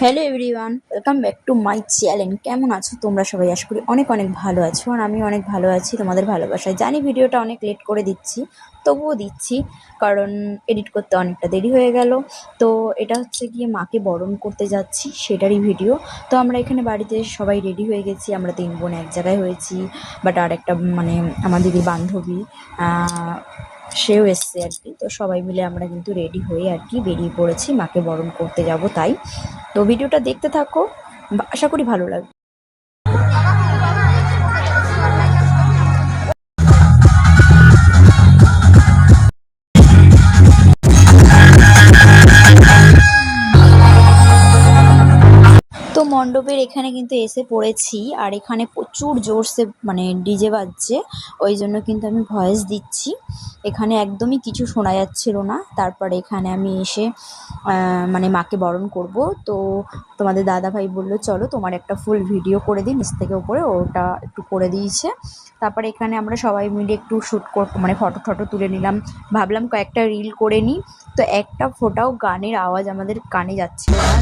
Hello everyone welcome back to my channel কেমন আছো তোমরা সবাই? আশা করি অনেক অনেক ভালো আছো আর আমি অনেক ভালো আছি তোমাদের ভালোবাসায়। জানি ভিডিওটা অনেক লেট করে দিচ্ছি, তবুও দিচ্ছি, কারণ এডিট করতে অনেকটা দেরি হয়ে গেল। তো এটা হচ্ছে গিয়ে মাকে বরণ করতে যাচ্ছি, সেটারই ভিডিও তো আমরা এখানে বাড়িতে সবাই রেডি হয়ে গেছি, আমরা তিন বোন এক জায়গায় হয়েছি বাট আর একটা মানে আমার বান্ধবী সেও এসছে আর কি। তো সবাই মিলে আমরা কিন্তু রেডি হয়ে আর কি বেরিয়ে পড়েছি। মাকে বরণ করতে যাব তাই। তো ভিডিওটা দেখতে থাকো। আশা করি ভালো লাগবে। তো মণ্ডপের এখানে কিন্তু এসে পড়েছি, আর এখানে প্রচুর জোরসে মানে ডিজে বাজছে, ওই জন্য কিন্তু আমি ভয়েস দিচ্ছি। এখানে একদমই কিছু শোনা যাচ্ছিল না, তারপরে এখানে আমি এসে মানে মাকে বরণ করব। তো তোমাদের দাদা ভাই বলল, চলো তোমার একটা ফুল ভিডিও করে দিই নিচ থেকে ওপরে ওটা একটু করে দিয়েছে। তারপরে এখানে আমরা সবাই মিলে একটু শ্যুট কর মানে ফটো টটো তুলে নিলাম। ভাবলাম কয়েকটা রিল করে নিই। তো একটা ফোটাও গানের আওয়াজ আমাদের কানে যাচ্ছিল না।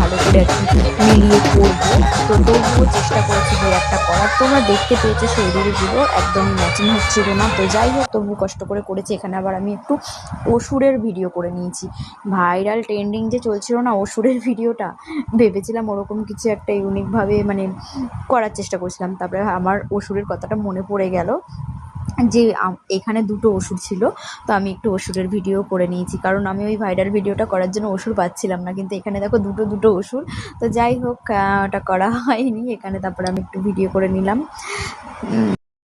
ভালো করে আর কি মিলিয়ে করব। তো তবুও চেষ্টা করেছি যে একটা করার। তোমরা দেখতে পেয়েছ সেই রিলগুলো একদম ম্যাচিং হচ্ছিল না। তো যাই হোক, তবু কষ্ট করে করেছি। এখানে আবার আমি একটু অসুরের ভিডিও করে নিয়েছি। ভাইরাল ট্রেন্ডিং যে চলছিল না অসুরের ভিডিওটা ভেবেছিলাম ওরকম কিছু একটা ইউনিকভাবে মানে করার চেষ্টা করছিলাম। তারপরে আমার অসুরের কথাটা মনে পড়ে গেল। যে এখানে দুটো ওষুধ ছিল, তো আমি একটু ওষুধের ভিডিও করে নিয়েছি। কারণ আমি ওই ভাইরাল ভিডিওটা করার জন্য ওষুধ পাচ্ছিলাম না। কিন্তু এখানে দেখো দুটো দুটো ওষুধ। তো যাই হোক ওটা করা হয়নি। এখানে তারপরে আমি একটু ভিডিও করে নিলাম।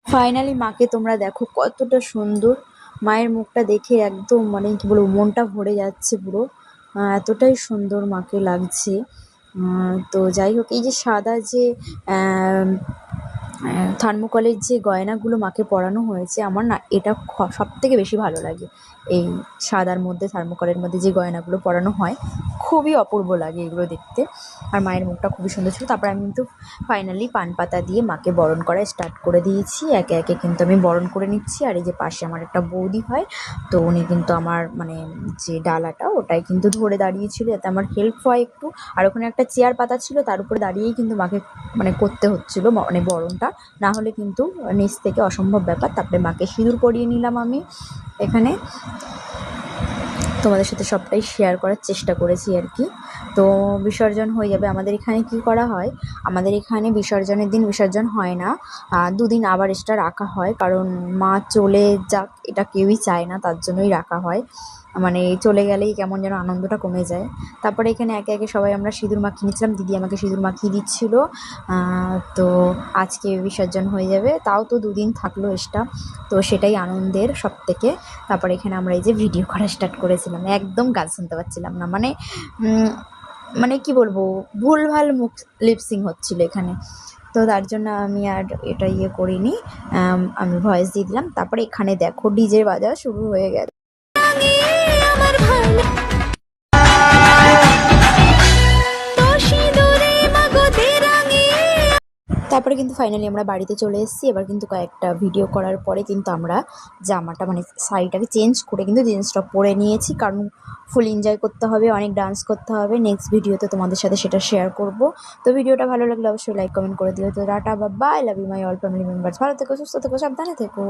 ফাইনালি মাকে তোমরা দেখো কতটা সুন্দর। মায়ের মুখটা দেখে একদম মানে কি বলব, মনটা ভরে যাচ্ছে পুরো। এতটাই সুন্দর মাকে লাগছে। তো যাই হোক, এই যে সাদা যে থার্মোকলের যে গয়নাগুলো মাকে পরানো হয়েছে, আমার না এটা সব থেকে বেশি ভালো লাগে। এই সাদার মধ্যে, থার্মোকলের মধ্যে যে গয়নাগুলো পরানো হয় খুবই অপূর্ব লাগে এগুলো দেখতে। আর মায়ের মুখটা খুবই সুন্দর ছিল। তারপর আমি কিন্তু ফাইনালি পান পাতা দিয়ে মাকে বরণ করা স্টার্ট করে দিয়েছি। একে একে কিন্তু আমি বরণ করে নিচ্ছি। আর এই যে পাশে আমার একটা বৌদি হয়, তো উনি কিন্তু আমার মানে যে ডালাটা, ওটাই কিন্তু ধরে দাঁড়িয়েছিল। যাতে আমার হেল্প হয় একটু। আর ওখানে একটা চেয়ার পাতা ছিল, তার উপরে দাঁড়িয়েই কিন্তু মাকে মানে করতে হচ্ছিল মানে বরণটা। না হলে কিন্তু নিচ থেকে অসম্ভব ব্যাপার। তারপরে মাকে সিঁদুর পরিয়ে নিলাম আমি এখানে। তোমাদের সাথে সবটাই শেয়ার করার চেষ্টা করেছি আর কি। তো বিসর্জন হয়ে যাবে। আমাদের এখানে কি করা হয়? আমাদের এখানে বিসর্জনের দিন বিসর্জন হয় না। দুদিন আবার এক্সট্রা রাখা হয়। কারণ মা চলে যাক, এটা কেউই চায় না, তার জন্যই রাখা হয়। মানে চলে গেলেই কেমন যেন আনন্দটা কমে যায়। তারপরে এখানে একে একে সবাই আমরা সিঁদুর মাখিয়ে নিচ্ছিলাম দিদি আমাকে সিঁদুর মাখিয়ে দিচ্ছিল। তো আজকে বিসর্জন হয়ে যাবে। তাও তো দুদিন থাকল এক্সট্রা তো সেটাই আনন্দের সব থেকে তারপরে এখানে আমরা এই যে ভিডিও করা স্টার্ট করেছিলাম। একদম গান শুনতে পাচ্ছিলাম না। মানে মানে কি বলব? ভুলভাল মুখ লিপসিং হচ্ছিল এখানে। তো তার জন্য আমি আর এটা ইয়ে করিনি। আমি ভয়েস দিয়ে দিলাম। তারপরে এখানে দেখো, ডিজে বাজা শুরু হয়ে গেছে। তারপরে কিন্তু ফাইনালি আমরা বাড়িতে চলে এসেছি। এবার কিন্তু কয়েকটা ভিডিও করার পরে কিন্তু আমরা জামাটা মানে শাড়িটাকে চেঞ্জ করে কিন্তু জিন্সটা পরে নিয়েছি। কারণ ফুল এনজয় করতে হবে, অনেক ডান্স করতে হবে। নেক্সট ভিডিওতে তোমাদের সাথে সেটা শেয়ার করব। তো ভিডিওটা ভালো লাগলে অবশ্যই লাইক কমেন্ট করে দিও। তো টাটা বা bye love you my all family members ভালো থেকো, সুস্থ থেকো, সাবধানে থেকো।